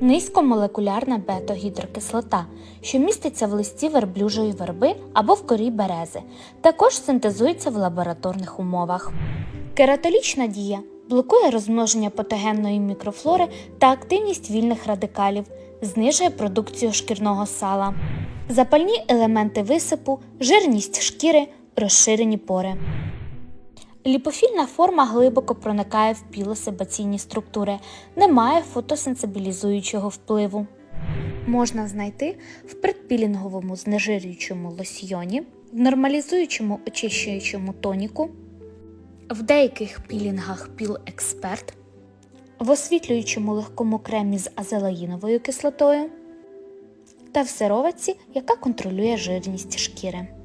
Низькомолекулярна бета-гідрокислота, що міститься в листі верблюжої верби або в корі берези, також синтезується в лабораторних умовах. Кератолічна дія блокує розмноження патогенної мікрофлори та активність вільних радикалів, знижує продукцію шкірного сала, запальні елементи висипу, жирність шкіри, розширені пори. Ліпофільна форма глибоко проникає в пілосебаційні структури, не має фотосенсибілізуючого впливу. Можна знайти в предпілінговому знежирюючому лосьйоні, в нормалізуючому очищуючому тоніку, в деяких пілінгах Піл Експерт, в освітлюючому легкому кремі з азелаїновою кислотою та в сироватці, яка контролює жирність шкіри.